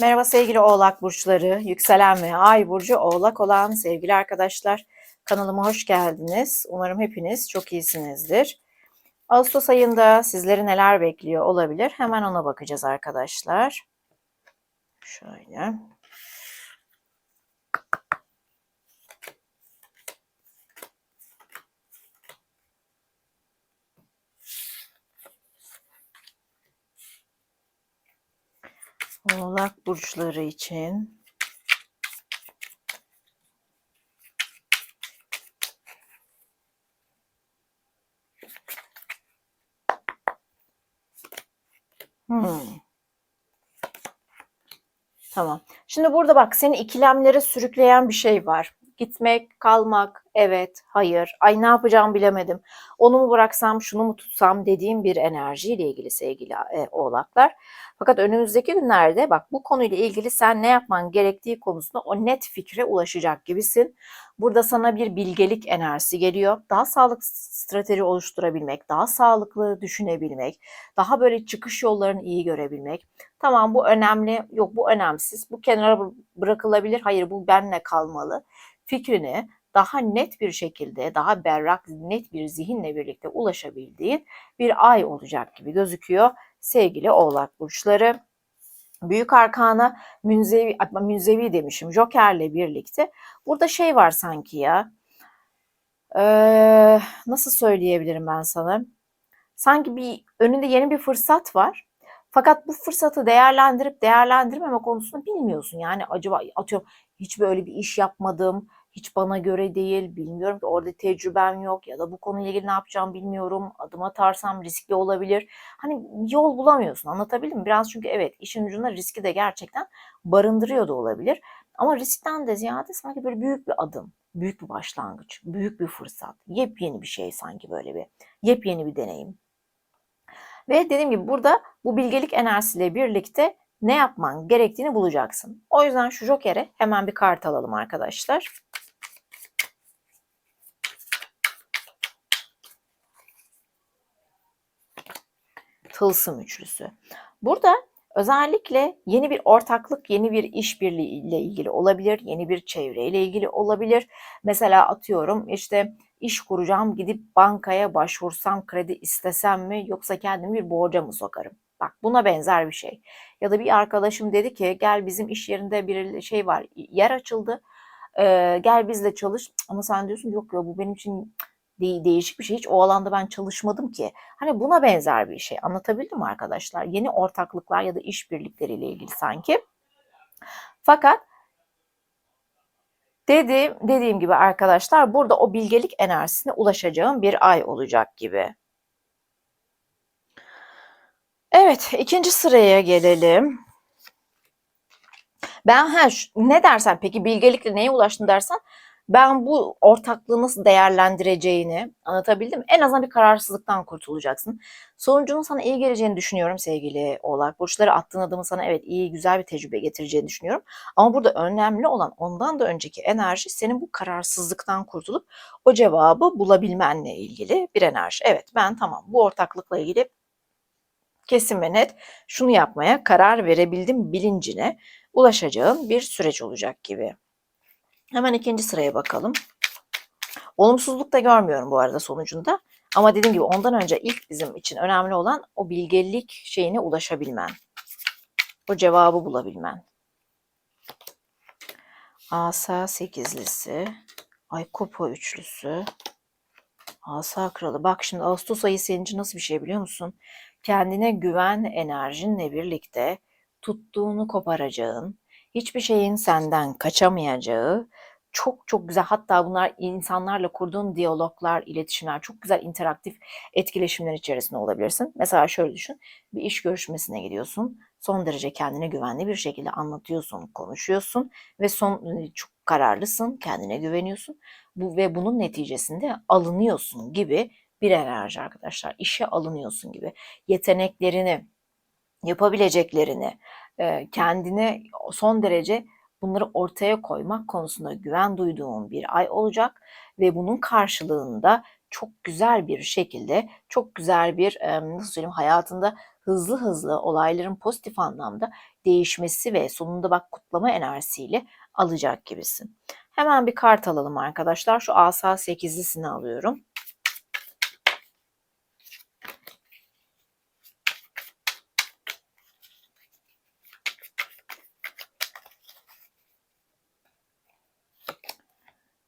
Merhaba sevgili Oğlak burçları, yükselen ve ay burcu Oğlak olan sevgili arkadaşlar. Kanalıma hoş geldiniz. Umarım hepiniz çok iyisinizdir. Ağustos ayında sizleri neler bekliyor olabilir? Hemen ona bakacağız arkadaşlar. Şöyle. Oğlak burçları için Hmm. Tamam. Şimdi burada bak seni ikilemlere sürükleyen bir şey var. Gitmek, kalmak, evet, hayır, ay ne yapacağım bilemedim. Onu mu bıraksam, şunu mu tutsam dediğim bir enerjiyle ilgili sevgili e, oğlaklar. Fakat önümüzdeki günlerde bak bu konuyla ilgili sen ne yapman gerektiği konusunda o net fikre ulaşacak gibisin. Burada sana bir bilgelik enerjisi geliyor. Daha sağlıklı strateji oluşturabilmek, daha sağlıklı düşünebilmek, daha böyle çıkış yollarını iyi görebilmek. Tamam bu önemli, yok bu önemsiz, bu kenara bırakılabilir, hayır bu benle kalmalı fikrini daha net bir şekilde, daha berrak, net bir zihinle birlikte ulaşabildiğin bir ay olacak gibi gözüküyor sevgili oğlak burçları. Büyük arkana münzevi, münzevi demişim Joker'le birlikte. Burada şey var sanki ya. Ee, nasıl söyleyebilirim ben sana? Sanki bir önünde yeni bir fırsat var. Fakat bu fırsatı değerlendirip değerlendirmeme konusunda bilmiyorsun. Yani acaba atıyorum hiç böyle bir iş yapmadım, hiç bana göre değil, bilmiyorum ki orada tecrübem yok ya da bu konuyla ilgili ne yapacağım bilmiyorum, adım atarsam riskli olabilir. Hani yol bulamıyorsun anlatabildim mi? Biraz çünkü evet işin ucunda riski de gerçekten barındırıyor da olabilir. Ama riskten de ziyade sanki böyle büyük bir adım, büyük bir başlangıç, büyük bir fırsat, yepyeni bir şey sanki böyle bir, yepyeni bir deneyim. Ve dediğim gibi burada bu bilgelik enerjisiyle birlikte ne yapman gerektiğini bulacaksın. O yüzden şu Joker'e hemen bir kart alalım arkadaşlar. Tılsım üçlüsü. Burada özellikle yeni bir ortaklık, yeni bir işbirliği ile ilgili olabilir, yeni bir çevreyle ilgili olabilir. Mesela atıyorum işte iş kuracağım, gidip bankaya başvursam, kredi istesem mi yoksa kendimi bir borca mı sokarım? Bak buna benzer bir şey. Ya da bir arkadaşım dedi ki gel bizim iş yerinde bir şey var, yer açıldı. Ee, gel bizle çalış. Ama sen diyorsun yok ya bu benim için de- değişik bir şey. Hiç o alanda ben çalışmadım ki. Hani buna benzer bir şey. Anlatabildim mi arkadaşlar? Yeni ortaklıklar ya da işbirlikleriyle ilgili sanki. Fakat dediğim, dediğim gibi arkadaşlar burada o bilgelik enerjisine ulaşacağım bir ay olacak gibi. Evet, ikinci sıraya gelelim. Ben ha, ne dersen peki bilgelikle neye ulaştın dersen ben bu ortaklığı nasıl değerlendireceğini anlatabildim En azından bir kararsızlıktan kurtulacaksın. Sonucunun sana iyi geleceğini düşünüyorum sevgili oğlak. Burçları attığın adımı sana evet iyi güzel bir tecrübe getireceğini düşünüyorum. Ama burada önemli olan ondan da önceki enerji senin bu kararsızlıktan kurtulup o cevabı bulabilmenle ilgili bir enerji. Evet ben tamam bu ortaklıkla ilgili kesin ve net şunu yapmaya karar verebildim bilincine ulaşacağın bir süreç olacak gibi. Hemen ikinci sıraya bakalım. Olumsuzluk da görmüyorum bu arada sonucunda. Ama dediğim gibi ondan önce ilk bizim için önemli olan o bilgelik şeyine ulaşabilmen. O cevabı bulabilmen. Asa sekizlisi. Ay kupa üçlüsü. Asa kralı. Bak şimdi Ağustos ayı senin için nasıl bir şey biliyor musun? Kendine güven enerjinle birlikte tuttuğunu koparacağın, hiçbir şeyin senden kaçamayacağı, çok çok güzel hatta bunlar insanlarla kurduğun diyaloglar, iletişimler, çok güzel interaktif etkileşimler içerisinde olabilirsin. Mesela şöyle düşün, bir iş görüşmesine gidiyorsun, son derece kendine güvenli bir şekilde anlatıyorsun, konuşuyorsun ve son çok kararlısın, kendine güveniyorsun. Bu ve bunun neticesinde alınıyorsun gibi bir enerji arkadaşlar. İşe alınıyorsun gibi. Yeteneklerini, yapabileceklerini, kendine son derece bunları ortaya koymak konusunda güven duyduğum bir ay olacak ve bunun karşılığında çok güzel bir şekilde, çok güzel bir nasıl söyleyeyim hayatında hızlı hızlı olayların pozitif anlamda değişmesi ve sonunda bak kutlama enerjisiyle alacak gibisin. Hemen bir kart alalım arkadaşlar. Şu asa 8'lisini alıyorum.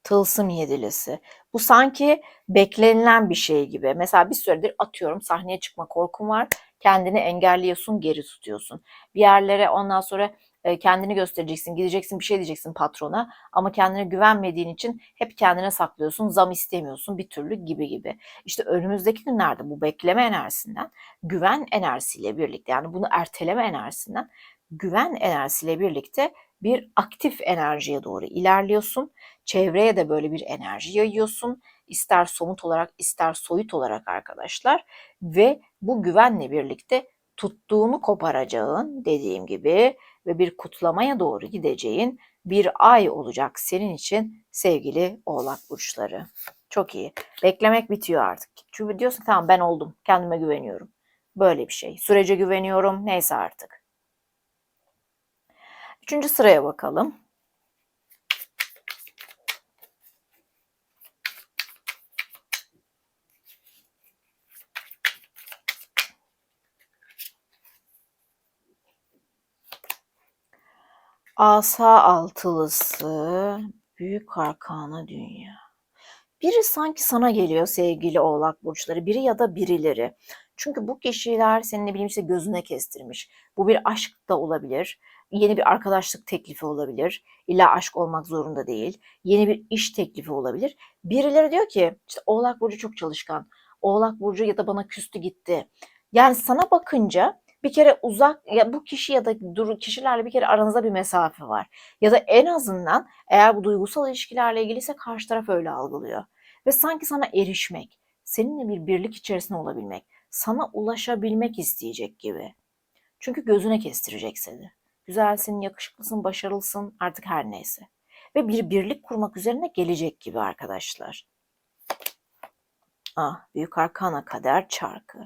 Tılsım yedilisi. Bu sanki beklenilen bir şey gibi. Mesela bir süredir atıyorum sahneye çıkma korkum var. Kendini engelliyorsun, geri tutuyorsun. Bir yerlere ondan sonra e, kendini göstereceksin, gideceksin bir şey diyeceksin patrona ama kendine güvenmediğin için hep kendine saklıyorsun, zam istemiyorsun bir türlü gibi gibi. İşte önümüzdeki günlerde bu bekleme enerjisinden güven enerjisiyle birlikte yani bunu erteleme enerjisinden güven enerjisiyle birlikte bir aktif enerjiye doğru ilerliyorsun. Çevreye de böyle bir enerji yayıyorsun. İster somut olarak ister soyut olarak arkadaşlar ve bu güvenle birlikte tuttuğunu koparacağın dediğim gibi ve bir kutlamaya doğru gideceğin bir ay olacak senin için sevgili oğlak burçları. Çok iyi. Beklemek bitiyor artık. Çünkü diyorsun tamam ben oldum. Kendime güveniyorum. Böyle bir şey. Sürece güveniyorum. Neyse artık. Üçüncü sıraya bakalım. Asa altılısı, büyük arkana dünya. Biri sanki sana geliyor sevgili oğlak burçları, biri ya da birileri. Çünkü bu kişiler senin ne bileyim işte gözüne kestirmiş. Bu bir aşk da olabilir. Yeni bir arkadaşlık teklifi olabilir. İlla aşk olmak zorunda değil. Yeni bir iş teklifi olabilir. Birileri diyor ki işte Oğlak Burcu çok çalışkan. Oğlak Burcu ya da bana küstü gitti. Yani sana bakınca bir kere uzak ya bu kişi ya da dur kişilerle bir kere aranızda bir mesafe var. Ya da en azından eğer bu duygusal ilişkilerle ilgiliyse karşı taraf öyle algılıyor. Ve sanki sana erişmek, seninle bir birlik içerisinde olabilmek, sana ulaşabilmek isteyecek gibi. Çünkü gözüne kestirecek seni. Güzelsin, yakışıklısın, başarılısın artık her neyse. Ve bir birlik kurmak üzerine gelecek gibi arkadaşlar. Ah, büyük arkana kader çarkı.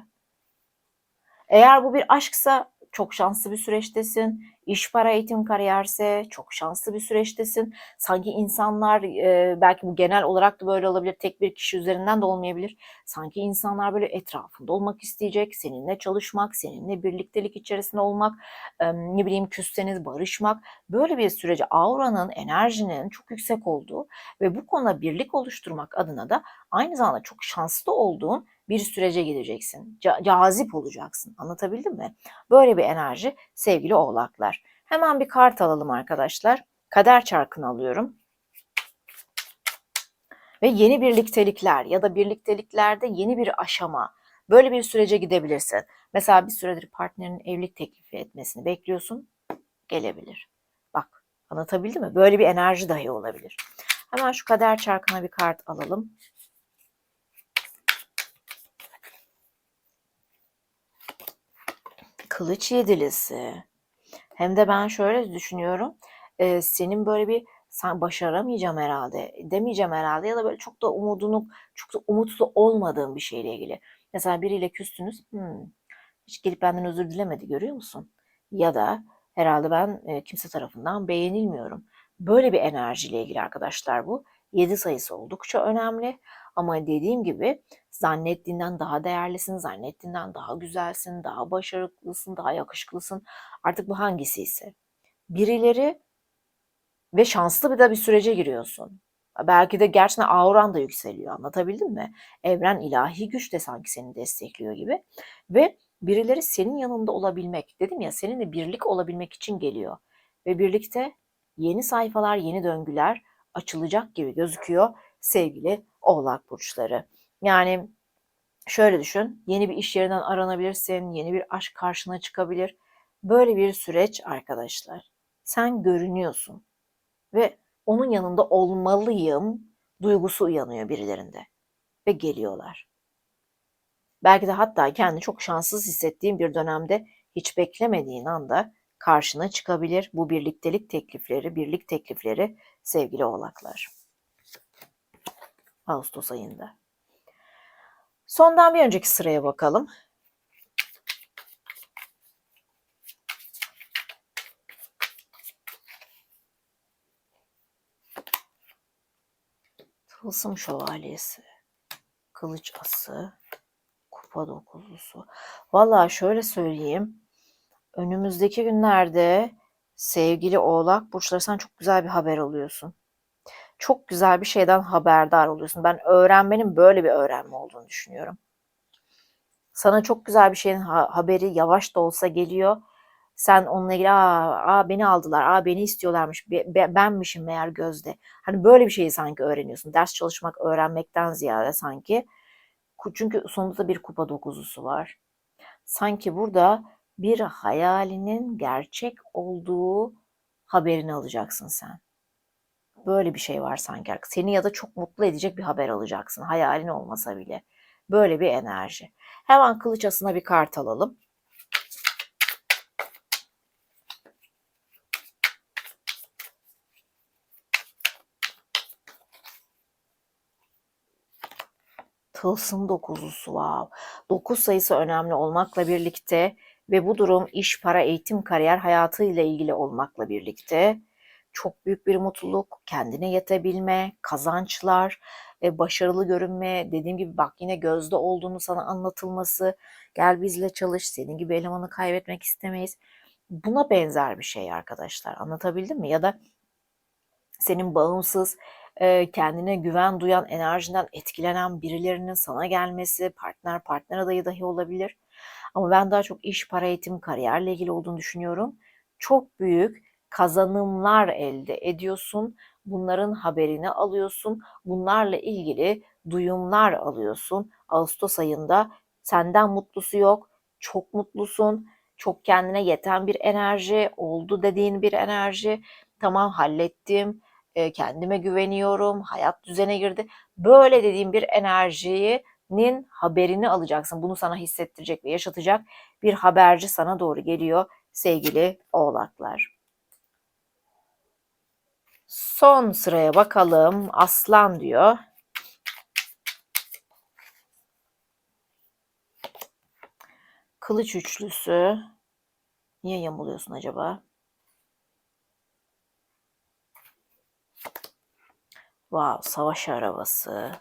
Eğer bu bir aşksa çok şanslı bir süreçtesin. İş, para, eğitim, kariyerse çok şanslı bir süreçtesin. Sanki insanlar e, belki bu genel olarak da böyle olabilir. Tek bir kişi üzerinden de olmayabilir. Sanki insanlar böyle etrafında olmak isteyecek. Seninle çalışmak, seninle birliktelik içerisinde olmak, e, ne bileyim küsseniz barışmak. Böyle bir sürece auranın, enerjinin çok yüksek olduğu ve bu konuda birlik oluşturmak adına da aynı zamanda çok şanslı olduğun bir sürece gideceksin. Ca- cazip olacaksın. Anlatabildim mi? Böyle bir enerji sevgili oğlaklar. Hemen bir kart alalım arkadaşlar. Kader çarkını alıyorum. Ve yeni birliktelikler ya da birlikteliklerde yeni bir aşama. Böyle bir sürece gidebilirsin. Mesela bir süredir partnerinin evlilik teklifi etmesini bekliyorsun. Gelebilir. Bak anlatabildim mi? Böyle bir enerji dahi olabilir. Hemen şu kader çarkına bir kart alalım. Kılıç yedilisi. Hem de ben şöyle düşünüyorum. E, senin böyle bir sen başaramayacağım herhalde, demeyeceğim herhalde ya da böyle çok da umudunu, çok da umutlu olmadığın bir şeyle ilgili. Mesela biriyle küstünüz, hmm, hiç gelip benden özür dilemedi görüyor musun? Ya da herhalde ben e, kimse tarafından beğenilmiyorum. Böyle bir enerjiyle ilgili arkadaşlar bu. 7 sayısı oldukça önemli. Ama dediğim gibi zannettiğinden daha değerlisin, zannettiğinden daha güzelsin, daha başarılısın, daha yakışıklısın. Artık bu hangisi ise. Birileri ve şanslı bir de bir sürece giriyorsun. Belki de gerçekten auran da yükseliyor. Anlatabildim mi? Evren ilahi güç de sanki seni destekliyor gibi. Ve birileri senin yanında olabilmek, dedim ya seninle birlik olabilmek için geliyor. Ve birlikte yeni sayfalar, yeni döngüler açılacak gibi gözüküyor sevgili oğlak burçları. Yani şöyle düşün, yeni bir iş yerinden aranabilirsin, yeni bir aşk karşına çıkabilir. Böyle bir süreç arkadaşlar. Sen görünüyorsun ve onun yanında olmalıyım duygusu uyanıyor birilerinde ve geliyorlar. Belki de hatta kendi çok şanssız hissettiğin bir dönemde hiç beklemediğin anda karşına çıkabilir bu birliktelik teklifleri, birlik teklifleri sevgili oğlaklar. Ağustos ayında. Sondan bir önceki sıraya bakalım. Tılsım şövalyesi, kılıç ası, kupa dokuzlusu. Valla şöyle söyleyeyim. Önümüzdeki günlerde sevgili oğlak burçları sen çok güzel bir haber alıyorsun. Çok güzel bir şeyden haberdar oluyorsun. Ben öğrenmenin böyle bir öğrenme olduğunu düşünüyorum. Sana çok güzel bir şeyin ha- haberi yavaş da olsa geliyor. Sen onunla ilgili aa, aa beni aldılar, aa beni istiyorlarmış, be- be- benmişim meğer gözde. Hani böyle bir şeyi sanki öğreniyorsun. Ders çalışmak öğrenmekten ziyade sanki. Çünkü sonunda bir kupa dokuzusu var. Sanki burada bir hayalinin gerçek olduğu haberini alacaksın sen. Böyle bir şey var sanki. Seni ya da çok mutlu edecek bir haber alacaksın. Hayalin olmasa bile. Böyle bir enerji. Hemen kılıç asına bir kart alalım. Tılsım dokuzusu wow. 9 sayısı önemli olmakla birlikte ve bu durum iş, para, eğitim, kariyer hayatı ile ilgili olmakla birlikte çok büyük bir mutluluk, kendine yetebilme, kazançlar, e, başarılı görünme, dediğim gibi bak yine gözde olduğunu sana anlatılması, gel bizle çalış, senin gibi elemanı kaybetmek istemeyiz. Buna benzer bir şey arkadaşlar. Anlatabildim mi? Ya da senin bağımsız, e, kendine güven duyan, enerjinden etkilenen birilerinin sana gelmesi, partner, partner adayı dahi olabilir. Ama ben daha çok iş, para, eğitim, kariyerle ilgili olduğunu düşünüyorum. Çok büyük kazanımlar elde ediyorsun. Bunların haberini alıyorsun. Bunlarla ilgili duyumlar alıyorsun. Ağustos ayında senden mutlusu yok. Çok mutlusun. Çok kendine yeten bir enerji, oldu dediğin bir enerji. Tamam hallettim, e, kendime güveniyorum, hayat düzene girdi. Böyle dediğim bir enerjinin haberini alacaksın. Bunu sana hissettirecek ve yaşatacak bir haberci sana doğru geliyor sevgili oğlaklar. Son sıraya bakalım. Aslan diyor. Kılıç üçlüsü. Niye yamuluyorsun acaba? Wow, savaş arabası.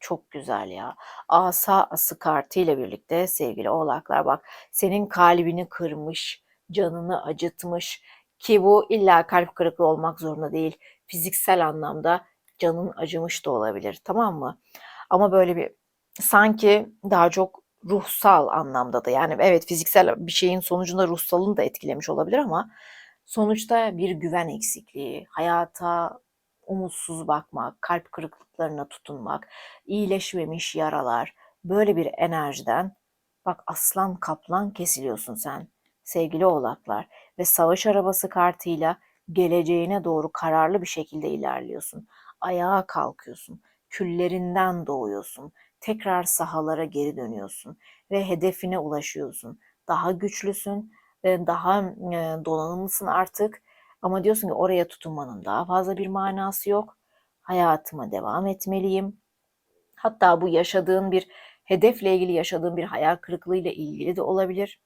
Çok güzel ya. Asa ası kartı ile birlikte sevgili oğlaklar bak senin kalbini kırmış, canını acıtmış ki bu illa kalp kırıklığı olmak zorunda değil. Fiziksel anlamda canın acımış da olabilir tamam mı? Ama böyle bir sanki daha çok ruhsal anlamda da yani evet fiziksel bir şeyin sonucunda ruhsalını da etkilemiş olabilir ama sonuçta bir güven eksikliği, hayata umutsuz bakmak, kalp kırıklıklarına tutunmak, iyileşmemiş yaralar, böyle bir enerjiden bak aslan kaplan kesiliyorsun sen sevgili oğlaklar ve savaş arabası kartıyla geleceğine doğru kararlı bir şekilde ilerliyorsun. Ayağa kalkıyorsun, küllerinden doğuyorsun, tekrar sahalara geri dönüyorsun ve hedefine ulaşıyorsun. Daha güçlüsün, daha donanımlısın artık ama diyorsun ki oraya tutunmanın daha fazla bir manası yok. Hayatıma devam etmeliyim. Hatta bu yaşadığın bir hedefle ilgili yaşadığın bir hayal kırıklığıyla ilgili de olabilir.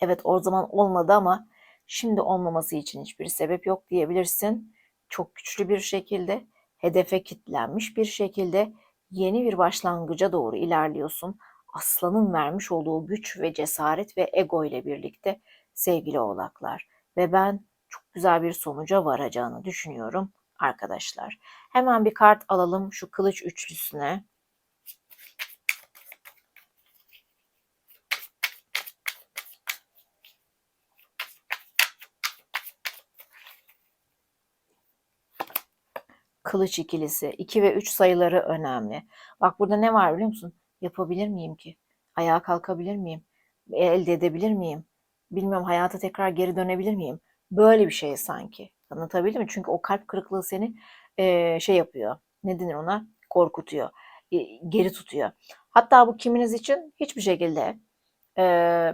Evet o zaman olmadı ama şimdi olmaması için hiçbir sebep yok diyebilirsin. Çok güçlü bir şekilde, hedefe kitlenmiş bir şekilde yeni bir başlangıca doğru ilerliyorsun. Aslanın vermiş olduğu güç ve cesaret ve ego ile birlikte sevgili oğlaklar. Ve ben çok güzel bir sonuca varacağını düşünüyorum arkadaşlar. Hemen bir kart alalım şu kılıç üçlüsüne. Kılıç ikilisi. 2 ve 3 sayıları önemli. Bak burada ne var biliyor musun? Yapabilir miyim ki? Ayağa kalkabilir miyim? Elde edebilir miyim? Bilmiyorum hayata tekrar geri dönebilir miyim? Böyle bir şey sanki. Anlatabildim mi? Çünkü o kalp kırıklığı seni e, şey yapıyor. Ne denir ona? Korkutuyor. E, geri tutuyor. Hatta bu kiminiz için hiçbir şekilde e,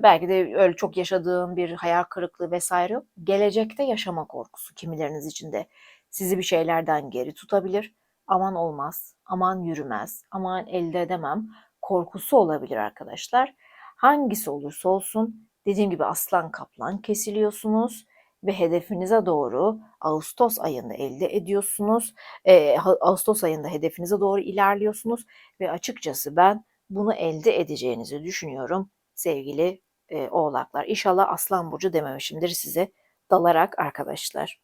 belki de öyle çok yaşadığın bir hayal kırıklığı vesaire yok. Gelecekte yaşama korkusu kimileriniz için de sizi bir şeylerden geri tutabilir. Aman olmaz, aman yürümez, aman elde edemem korkusu olabilir arkadaşlar. Hangisi olursa olsun dediğim gibi aslan kaplan kesiliyorsunuz ve hedefinize doğru Ağustos ayında elde ediyorsunuz. Ha- Ağustos ayında hedefinize doğru ilerliyorsunuz ve açıkçası ben bunu elde edeceğinizi düşünüyorum sevgili e, oğlaklar. İnşallah Aslan Burcu dememişimdir size dalarak arkadaşlar.